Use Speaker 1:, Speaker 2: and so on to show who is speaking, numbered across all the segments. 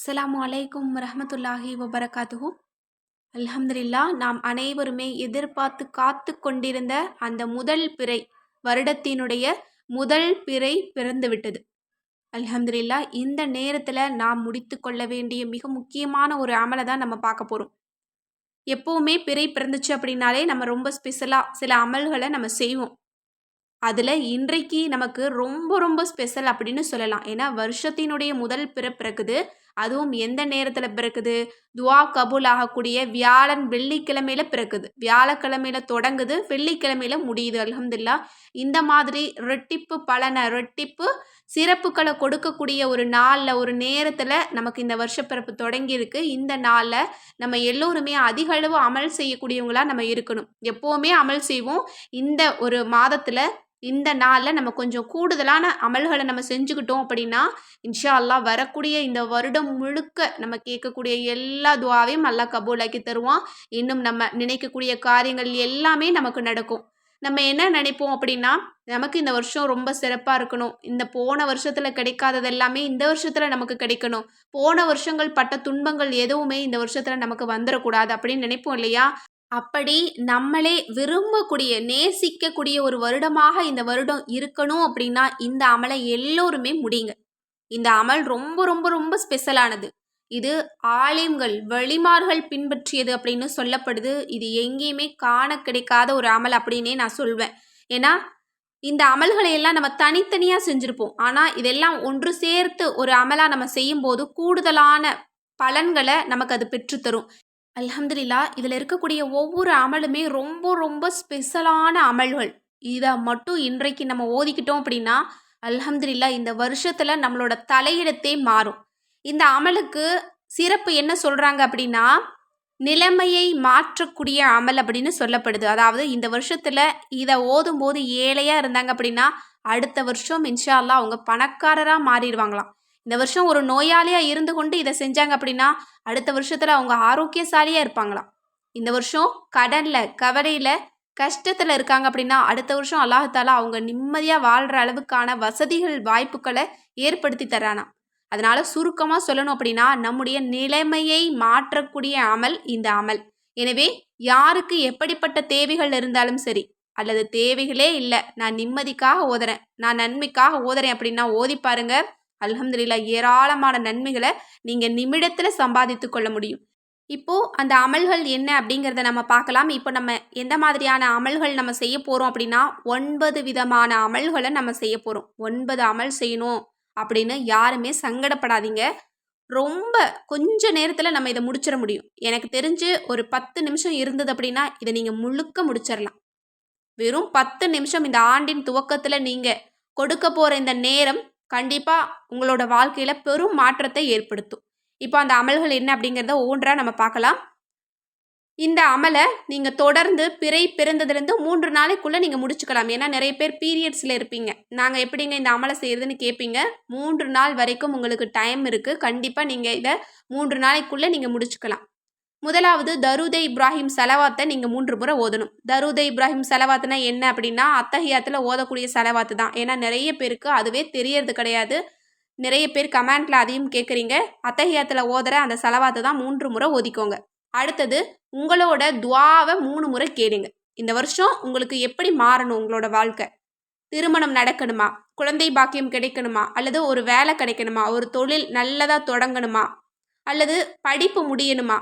Speaker 1: அஸ்லாம் அலைக்கும் ரஹமத்துல்லாஹி வபரகாத்துஹு. அல்ஹம்துலில்லா நாம் அனைவருமே எதிர்பார்த்து காத்து கொண்டிருந்த அந்த முதல் பிறை வருடத்தினுடைய முதல் பிறை பிறந்துவிட்டது. அல்ஹம்துலில்லா இந்த நேரத்தில் நாம் முடித்து கொள்ள வேண்டிய மிக முக்கியமான ஒரு அமலை தான் நம்ம பார்க்க போகிறோம் எப்போவுமே பிறை பிறந்துச்சு அப்படின்னாலே நம்ம ரொம்ப ஸ்பெஷலாக சில அமல்களை நம்ம செய்வோம். அதில் இன்றைக்கு நமக்கு ரொம்ப ரொம்ப ஸ்பெஷல் அப்படின்னு சொல்லலாம். ஏன்னா வருஷத்தினுடைய முதல் பிற அதுவும் எந்த நேரத்தில் பிறக்குது? துவா கபூல் ஆகக்கூடிய வியாழன் வெள்ளிக்கிழமையில பிறக்குது. வியாழக்கிழமையில தொடங்குது வெள்ளிக்கிழமையில முடியுது. அலமதுல்லா இந்த மாதிரி ரெட்டிப்பு பலனை ரெட்டிப்பு சிறப்புகளை கொடுக்கக்கூடிய ஒரு நாளில் ஒரு நேரத்தில் நமக்கு இந்த வருஷப்பிறப்பு தொடங்கியிருக்கு. இந்த நாளில் நம்ம எல்லோருமே அதிக அளவு அமல் செய்யக்கூடியவங்களா நம்ம இருக்கணும். எப்போவுமே அமல் செய்வோம். இந்த ஒரு மாதத்தில் இந்த நாளில் நம்ம கொஞ்சம் கூடுதலான அமல்களை நம்ம செஞ்சுக்கிட்டோம் அப்படின்னா இன்ஷா அல்லாஹ் வரக்கூடிய இந்த வருடம் முழுக்க நம்ம கேட்கக்கூடிய எல்லா துவாவையும் நல்லா கபூலாக்கி தருவான். இன்னும் நம்ம நினைக்கக்கூடிய காரியங்கள் எல்லாமே நமக்கு நடக்கும். நம்ம என்ன நினைப்போம் அப்படின்னா நமக்கு இந்த வருஷம் ரொம்ப சிறப்பாக இருக்கணும். இந்த போன வருஷத்தில் கிடைக்காதது எல்லாமே இந்த வருஷத்தில் நமக்கு கிடைக்கணும். போன வருஷங்கள் பட்ட துன்பங்கள் எதுவுமே இந்த வருஷத்தில் நமக்கு வந்துடக்கூடாது அப்படின்னு நினைப்போம் இல்லையா? அப்படி நம்மளே விரும்பக்கூடிய நேசிக்கக்கூடிய ஒரு வருடமாக இந்த வருடம் இருக்கணும் அப்படின்னா இந்த அமலை எல்லோருமே முடியுங்க இந்த அமல் ரொம்ப ரொம்ப ரொம்ப ஸ்பெஷலானது. இது ஆலிம்கள் வழிமார்கள் பின்பற்றியது அப்படின்னு சொல்லப்படுது. இது எங்கேயுமே காண கிடைக்காத ஒரு அமல் அப்படின்னே நான் சொல்வேன். ஏன்னா இந்த அமல்களை எல்லாம் நம்ம தனித்தனியாக செஞ்சுருப்போம். ஆனால் இதெல்லாம் ஒன்று சேர்த்து ஒரு அமலாக நம்ம செய்யும்போது கூடுதலான பலன்களை நமக்கு அது பெற்றுத்தரும். அல்ஹம்துலில்லா இதில் இருக்கக்கூடிய ஒவ்வொரு அமலுமே ரொம்ப ரொம்ப ஸ்பெஷலான அமல்கள். இதை மட்டும் இன்றைக்கு நம்ம ஓதிக்கிட்டோம் அப்படின்னா அல்ஹம்துலில்லா இந்த வருஷத்தில் நம்மளோட தலையிடத்தே மாறும். இந்த அமலுக்கு சிறப்பு என்ன சொல்கிறாங்க அப்படின்னா நிலைமையை மாற்றக்கூடிய அமல் அப்படின்னு சொல்லப்படுது. அதாவது இந்த வருஷத்தில் இதை ஓதும்போது ஏழையாக இருந்தாங்க அப்படின்னா அடுத்த வருஷம் இன்ஷால்லா அவங்க பணக்காரராக மாறிடுவாங்களாம். இந்த வருஷம் ஒரு நோயாளியாக இருந்து கொண்டு இதை செஞ்சாங்க அப்படின்னா அடுத்த வருஷத்தில் அவங்க ஆரோக்கியசாலியாக இருப்பாங்களாம். இந்த வருஷம் கடனில் கவலையில் கஷ்டத்தில் இருக்காங்க அப்படின்னா அடுத்த வருஷம் அல்லாஹாலா அவங்க நிம்மதியாக வாழ்கிற அளவுக்கான வசதிகள் வாய்ப்புகளை ஏற்படுத்தி தரானாம். அதனால் சுருக்கமாக சொல்லணும் அப்படின்னா நம்முடைய நிலைமையை மாற்றக்கூடிய அமல் இந்த அமல். எனவே யாருக்கு எப்படிப்பட்ட தேவைகள் இருந்தாலும் சரி அல்லது தேவைகளே இல்லை நான் நிம்மதிக்காக ஓதுறேன் நான் நன்மைக்காக ஓதுறேன் அப்படின்னா ஓதி பாருங்கள் அலமதுல்லா ஏராளமான நன்மைகளை நீங்கள் நிமிடத்தில் சம்பாதித்து கொள்ள முடியும். இப்போது அந்த அமல்கள் என்ன அப்படிங்கிறத நம்ம பார்க்கலாம். இப்போ நம்ம எந்த மாதிரியான அமல்கள் நம்ம செய்ய போகிறோம் அப்படின்னா ஒன்பது விதமான அமல்களை நம்ம செய்ய போகிறோம் ஒன்பது அமல் செய்யணும் அப்படின்னு யாருமே சங்கடப்படாதீங்க. ரொம்ப கொஞ்ச நேரத்தில் நம்ம இதை முடிச்சிட முடியும். எனக்கு தெரிஞ்சு ஒரு பத்து நிமிஷம் இருந்தது அப்படின்னா இதை நீங்கள் முழுக்க முடிச்சிடலாம். வெறும் பத்து நிமிஷம் இந்த ஆண்டின் துவக்கத்தில் நீங்கள் கொடுக்க போகிற இந்த நேரம் கண்டிப்பாக உங்களோட வாழ்க்கையில் பெரும் மாற்றத்தை ஏற்படுத்தும். இப்போ அந்த அமல்கள் என்ன அப்படிங்கிறத ஒவ்வொன்றா நம்ம பார்க்கலாம். இந்த அமலை நீங்கள் தொடர்ந்து பிறை பிறந்ததுலேருந்து மூன்று நாளைக்குள்ளே நீங்கள் முடிச்சுக்கலாம். ஏன்னா நிறைய பேர் பீரியட்ஸில் இருப்பீங்க. நாங்கள் எப்படிங்க இந்த அமலை செய்கிறதுன்னு கேட்பீங்க மூன்று நாள் வரைக்கும் உங்களுக்கு டைம் இருக்குது கண்டிப்பாக நீங்கள் இதை மூன்று நாளைக்குள்ளே நீங்கள் முடிச்சுக்கலாம். முதலாவது தருதை இப்ராஹிம் செலவாத்தை நீங்கள் மூன்று முறை ஓதணும். தருதை இப்ராஹிம் செலவாத்துனா என்ன அப்படின்னா அத்தகையத்தில் ஓதக்கூடிய செலவாத்து தான். ஏன்னா நிறைய பேருக்கு அதுவே தெரியறது கிடையாது. நிறைய பேர் கமெண்ட்டில் அதையும் கேட்குறீங்க அத்தகையத்தில் ஓதுற அந்த செலவாத்தை தான் மூன்று முறை ஓதிக்கோங்க. அடுத்தது உங்களோட துவாவை மூணு முறை கேளுங்க. இந்த வருஷம் உங்களுக்கு எப்படி மாறணும் உங்களோட வாழ்க்கை? திருமணம் நடக்கணுமா? குழந்தை பாக்கியம் கிடைக்கணுமா? அல்லது ஒரு வேலை கிடைக்கணுமா? ஒரு தொழில் நல்லதாக தொடங்கணுமா? அல்லது படிப்பு முடியணுமா?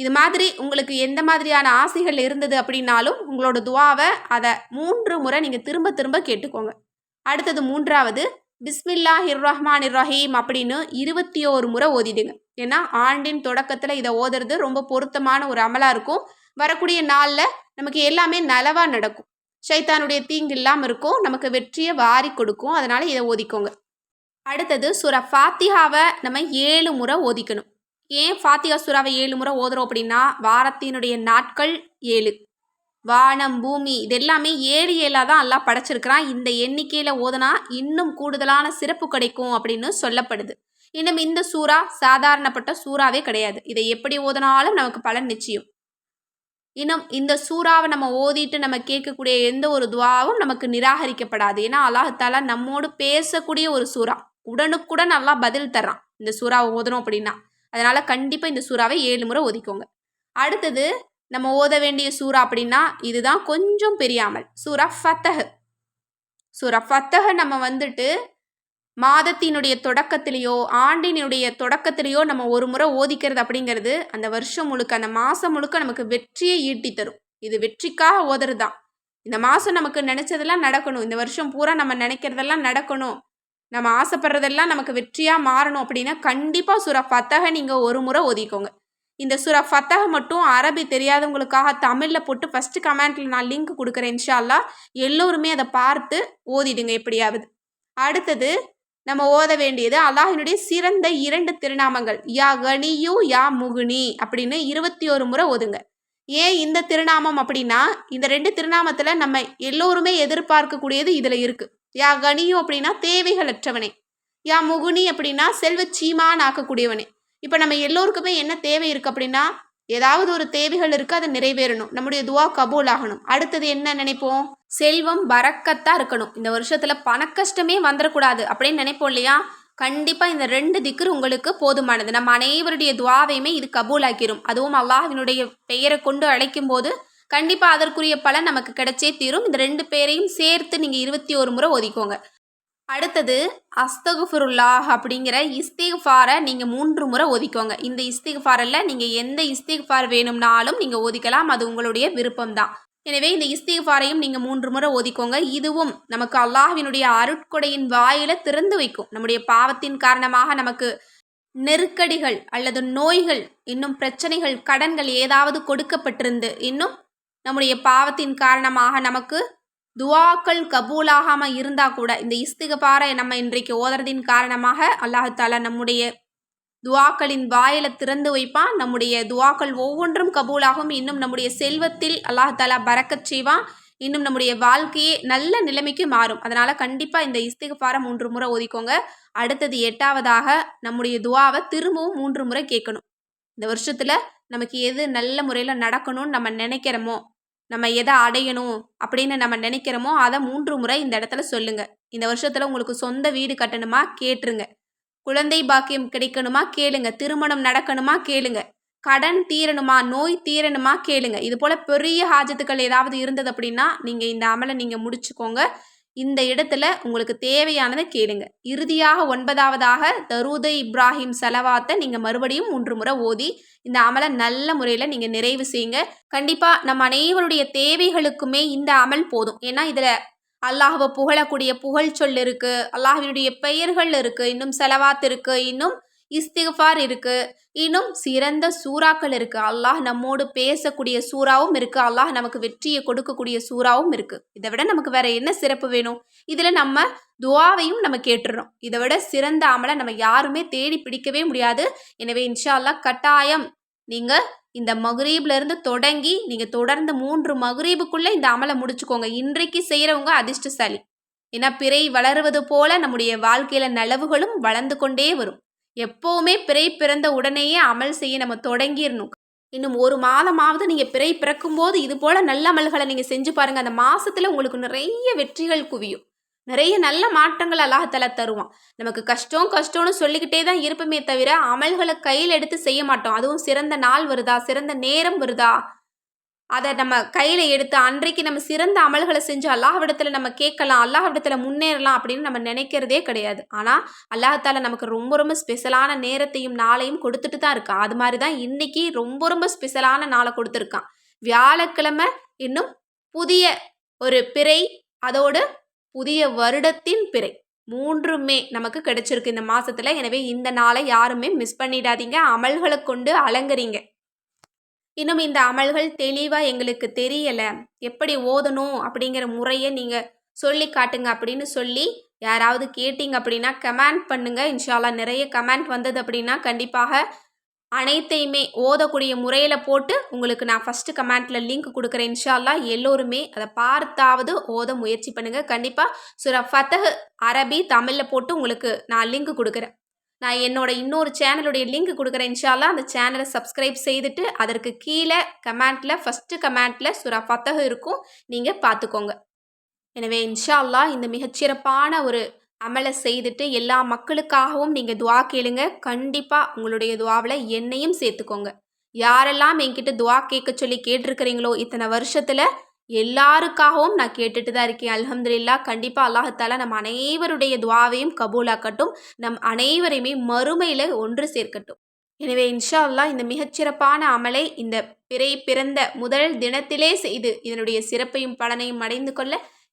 Speaker 1: இது மாதிரி உங்களுக்கு எந்த மாதிரியான ஆசைகள் இருந்தது அப்படின்னாலும் உங்களோட துவாவை அதை மூன்று முறை நீங்கள் திரும்ப திரும்ப கேட்டுக்கோங்க. அடுத்தது மூன்றாவது பிஸ்மில்லா ஹிர் ரஹ்மான் ரஹீம் அப்படின்னு இருபத்தி ஓரு முறை ஓதிடுங்க. ஏன்னா ஆண்டின் தொடக்கத்தில் இதை ஓதுறது ரொம்ப பொருத்தமான ஒரு அமலாக இருக்கும். வரக்கூடிய நாளில் நமக்கு எல்லாமே நலவாக நடக்கும். சைத்தானுடைய தீங்கு இல்லாமல் இருக்கும். நமக்கு வெற்றியை வாரி கொடுக்கும். அதனால் இதை ஓதிக்கோங்க. அடுத்தது சுர ஃபாத்திஹாவை நம்ம ஏழு முறை ஓதிக்கணும். ஏன் ஃபாத்திகா சுறாவை ஏழு முறை ஓதுறோம் அப்படின்னா வாரத்தினுடைய நாட்கள் ஏழு. வானம் பூமி இது எல்லாமே ஏழு ஏழாக தான் எல்லாம் படைச்சிருக்கிறான். இந்த எண்ணிக்கையில் ஓதுனா இன்னும் கூடுதலான சிறப்பு கிடைக்கும் அப்படின்னு சொல்லப்படுது. இன்னும் இந்த சூறா சாதாரணப்பட்ட சூறாவே கிடையாது. இதை எப்படி ஓதுனாலும் நமக்கு பலன் நிச்சயம். இன்னும் இந்த சூறாவை நம்ம ஓதிட்டு நம்ம கேட்கக்கூடிய எந்த ஒரு துவாவும் நமக்கு நிராகரிக்கப்படாது. ஏன்னா அல்லாஹாலா நம்மோடு பேசக்கூடிய ஒரு சூறா. உடனுக்குடன் நல்லா பதில் தர்றான். இந்த சூறாவை ஓதுறோம் அப்படின்னா. அதனால் கண்டிப்பாக இந்த சூறாவை ஏழு முறை ஒதுக்கோங்க. அடுத்தது நம்ம ஓத வேண்டிய சூறா அப்படின்னா இதுதான் கொஞ்சம் பெரியாமல். சூறா சூரா ஃபத்தஹ். சூரா ஃபத்தஹ நம்ம வந்துட்டு மாதத்தினுடைய தொடக்கத்திலேயோ ஆண்டினுடைய தொடக்கத்திலேயோ நம்ம ஒரு முறை ஓதிக்கிறது அப்படிங்கிறது அந்த வருஷம் முழுக்க அந்த மாதம் முழுக்க நமக்கு வெற்றியை ஈட்டி தரும். இது வெற்றிக்காக ஓதுறது தான் இந்த மாதம் நமக்கு நினச்சதெல்லாம் நடக்கணும். இந்த வருஷம் பூரா நம்ம நினைக்கிறதெல்லாம் நடக்கணும். நம்ம ஆசைப்படுறதெல்லாம் நமக்கு வெற்றியாக மாறணும் அப்படின்னா கண்டிப்பாக சுரா ஃபத்தகை நீங்கள் ஒரு முறை ஒதுக்கோங்க. இந்த சுரா ஃபத்தகை மட்டும் அரபி தெரியாதவங்களுக்காக தமிழில் போட்டு ஃபஸ்ட்டு கமெண்ட்டில் நான் லிங்க் கொடுக்குறேன் இன்ஷால்லா எல்லோருமே அதை பார்த்து ஓதிடுங்க எப்படியாவது. அடுத்தது நம்ம ஓத வேண்டியது அல்லாஹினுடைய சிறந்த இரண்டு திருநாமங்கள். யா கனியு யா முகுனி அப்படின்னு இருபத்தி ஒரு முறை ஓதுங்க. ஏன் இந்த திருநாமம் அப்படின்னா இந்த ரெண்டு திருநாமத்தில் நம்ம எல்லோருமே எதிர்பார்க்கக்கூடியது இதில் இருக்குது யா கனியும் அப்படின்னா தேவைகளற்றவனே. யா முகுனி அப்படின்னா செல்வ சீமான் ஆக்கக்கூடியவனே. இப்போ நம்ம எல்லோருக்குமே என்ன தேவை இருக்குது அப்படின்னா ஏதாவது ஒரு தேவைகள் இருக்குது அதை நிறைவேறணும். நம்முடைய துவா கபூல் ஆகணும். அடுத்தது என்ன நினைப்போம்? செல்வம் பறக்கத்தான் இருக்கணும். இந்த வருஷத்தில் பணக்கஷ்டமே வந்துடக்கூடாது அப்படின்னு நினைப்போம் இல்லையா? கண்டிப்பாக இந்த ரெண்டு திக்கர் உங்களுக்கு போதுமானது. நம்ம அனைவருடைய துவாவையுமே இது கபூலாக்கிரும். அதுவும் அல்லாஹினுடைய பெயரை கொண்டு அழைக்கும் போது கண்டிப்பாக அதற்குரிய பலன் நமக்கு கிடைச்சே தீரும். இந்த ரெண்டு பேரையும் சேர்த்து நீங்கள் இருபத்தி ஒரு முறை ஒதுக்கோங்க அடுத்தது அஸ்தகுஃபுருல்லாஹ் அப்படிங்கிற இஸ்திஃபாரை நீங்கள் மூன்று முறை ஒதுக்கோங்க இந்த இஸ்திஃபாரில் நீங்கள் எந்த இஸ்திஃபார் வேணும்னாலும் நீங்கள் ஒதுக்கலாம். அது உங்களுடைய விருப்பம்தான். எனவே இந்த இஸ்திஃபாரையும் நீங்கள் மூன்று முறை ஒதுக்கோங்க இதுவும் நமக்கு அல்லாஹ்வினுடைய அருட்கொடையின் வாயில திறந்து வைக்கும். நம்முடைய பாவத்தின் காரணமாக நமக்கு நெருக்கடிகள் அல்லது நோய்கள் இன்னும் பிரச்சனைகள் கடன்கள் ஏதாவது கொடுக்கப்பட்டிருந்து இன்னும் நம்முடைய பாவத்தின் காரணமாக நமக்கு துவாக்கள் கபூலாகாமல் இருந்தால் கூட இந்த இஸ்திகபாரை நம்ம இன்றைக்கு ஓதுறதின் காரணமாக அல்லாஹால நம்முடைய துவாக்களின் வாயில திறந்து வைப்பான். நம்முடைய துவாக்கள் ஒவ்வொன்றும் கபூலாகும். இன்னும் நம்முடைய செல்வத்தில் அல்லாஹாலா பறக்கச் செய்வான். இன்னும் நம்முடைய வாழ்க்கையே நல்ல நிலைமைக்கு மாறும். அதனால் கண்டிப்பாக இந்த இஸ்திகபாரை மூன்று முறை ஒதுக்கோங்க அடுத்தது எட்டாவதாக நம்முடைய துவாவை திரும்பவும் மூன்று முறை கேட்கணும். இந்த வருஷத்தில் நமக்கு எது நல்ல முறையில் நடக்கணும்னு நம்ம நினைக்கிறோமோ நம்ம எதை அடையணும் அப்படின்னு நம்ம நினைக்கிறோமோ அதை மூன்று முறை இந்த இடத்துல சொல்லுங்க. இந்த வருஷத்தில் உங்களுக்கு சொந்த வீடு கட்டணுமா? கேட்டுருங்க. குழந்தை பாக்கியம் கிடைக்கணுமா? கேளுங்க. திருமணம் நடக்கணுமா? கேளுங்க. கடன் தீரணுமா? நோய் தீரணுமா? கேளுங்க. இது போல பெரிய ஹாஜத்துக்கள் ஏதாவது இருந்தது அப்படின்னா நீங்கள் இந்த அமலை நீங்கள் முடிச்சுக்கோங்க. இந்த இடத்துல உங்களுக்கு தேவையானதை கேளுங்க. இறுதியாக ஒன்பதாவதாக தருத இப்ராஹிம் செலவாத்தை நீங்கள் மறுபடியும் மூன்று முறை ஓதி இந்த அமலை நல்ல முறையில் நீங்கள் நிறைவு செய்யுங்க. கண்டிப்பாக நம்ம அனைவருடைய தேவைகளுக்குமே இந்த அமல் போதும். ஏன்னா இதில் அல்லாஹுவை புகழக்கூடிய புகழ் சொல் இருக்குது அல்லாஹினுடைய பெயர்கள் இருக்குது இன்னும் செலவாத் இருக்குது இன்னும் இஸ்திஃபார் இருக்குது இன்னும் சிறந்த சூறாக்கள் இருக்குது அல்லாஹ் நம்மோடு பேசக்கூடிய சூறாவும் இருக்குது அல்லாஹ் நமக்கு வெற்றியை கொடுக்கக்கூடிய சூறாவும் இருக்குது இதை விட நமக்கு வேற என்ன சிறப்பு வேணும்? இதில் நம்ம துவாவையும் நம்ம கேட்டுறோம். இதை விட சிறந்த அமலை நம்ம யாருமே தேடி பிடிக்கவே முடியாது. எனவே இன்ஷா அல்லாஹ் கட்டாயம் நீங்கள் இந்த மகுரீப்லேருந்து தொடங்கி நீங்கள் தொடர்ந்து மூன்று மகுரீபுக்குள்ள இந்த அமலை முடிச்சுக்கோங்க. இன்றைக்கு செய்கிறவங்க அதிர்ஷ்டசாலி. ஏன்னா பிறை வளருவது போல நம்முடைய வாழ்க்கையில் நலவுகளும் வளர்ந்து கொண்டே வரும். எப்போவுமே பிறை பிறந்த உடனேயே அமல் செய்ய நம்ம தொடங்கிடணும் இன்னும் ஒரு மாதமாவது நீங்கள் பிறை பிறக்கும்போது இது போல் நல்ல அமல்களை நீங்கள் செஞ்சு பாருங்கள் அந்த மாதத்தில் உங்களுக்கு நிறைய வெற்றிகள் குவியும். நிறைய நல்ல மாற்றங்கள் அல்லாஹால தருவான். நமக்கு கஷ்டம் கஷ்டம்னு சொல்லிக்கிட்டே தான் இருப்போமே தவிர அமல்களை கையில் எடுத்து செய்ய மாட்டோம். அதுவும் சிறந்த நாள் வருதா? சிறந்த நேரம் வருதா? அதை நம்ம கையில் எடுத்து அன்றைக்கு நம்ம சிறந்த அமல்களை செஞ்சு அல்லாஹ்விடத்தில் நம்ம கேட்கலாம் அல்லாஹ்விடத்தில் முன்னேறலாம் அப்படின்னு நம்ம நினைக்கிறதே கிடையாது. ஆனால் அல்லாஹால நமக்கு ரொம்ப ரொம்ப ஸ்பெஷலான நேரத்தையும் நாளையும் கொடுத்துட்டு தான் இருக்கான் அது மாதிரி தான் இன்னைக்கு ரொம்ப ரொம்ப ஸ்பெஷலான நாளை கொடுத்துருக்கான் வியாழக்கிழமை இன்னும் புதிய ஒரு பிறை அதோடு புதிய வருடத்தின் பிறை. மூன்றுமே நமக்கு கிடைச்சிருக்கு இந்த மாசத்துல. எனவே இந்த நாளை யாருமே மிஸ் பண்ணிடாதீங்க. அமல்களை கொண்டு அலங்கரிங்க. இன்னும் இந்த அமல்கள் தெளிவாக எங்களுக்கு தெரியலை. எப்படி ஓதணும் அப்படிங்கிற முறையை நீங்கள் சொல்லி காட்டுங்க அப்படின்னு சொல்லி யாராவது கேட்டிங்க அப்படின்னா கமெண்ட் பண்ணுங்கள் இன்ஷால்லா நிறைய கமெண்ட் வந்தது அப்படின்னா கண்டிப்பாக அனைத்தையுமே ஓதக்கூடிய முறையில் போட்டு உங்களுக்கு நான் ஃபஸ்ட்டு கமெண்ட்டில் லிங்க் கொடுக்குறேன். இன்ஷால்லா எல்லோருமே அதை பார்த்தாவது ஓத முயற்சி பண்ணுங்கள் கண்டிப்பாக சுர ஃபத்தஹ் அரபி தமிழில் போட்டு உங்களுக்கு நான் லிங்க் கொடுக்குறேன். நான் என்னோட இன்னொரு சேனலுடைய லிங்க் கொடுக்குறேன் இன்ஷால்லா அந்த சேனலை சப்ஸ்கிரைப் செய்துட்டு அதற்கு கீழே கமெண்ட்டில் ஃபஸ்ட்டு கமெண்ட்டில் சுரா ஃபத்தக இருக்கும். நீங்கள் பார்த்துக்கோங்க. எனவே இன்ஷா அல்லா இந்த மிகச்சிறப்பான ஒரு அமலை செய்துட்டு எல்லா மக்களுக்காகவும் நீங்கள் துவா கேளுங்க. கண்டிப்பாக உங்களுடைய துவாவில் என்னையும் சேர்த்துக்கோங்க. யாரெல்லாம் என்கிட்ட துவா கேட்க சொல்லி கேட்டிருக்கிறீங்களோ இத்தனை வருஷத்தில் எல்லாருக்காகவும் நான் கேட்டுட்டு தான் இருக்கேன். அலமதுல்லா கண்டிப்பாக அல்லாஹத்தால நம் அனைவருடைய துவாவையும் கபூலாக்கட்டும். நம் அனைவரையுமே மறுமையில் ஒன்று சேர்க்கட்டும். எனவே இன்ஷா அல்லாஹ் இந்த மிகச்சிறப்பான அமலை இந்த பிறை பிறந்த முதல் தினத்திலே செய்து இதனுடைய சிறப்பையும் பலனையும் அடைந்து கொள்ள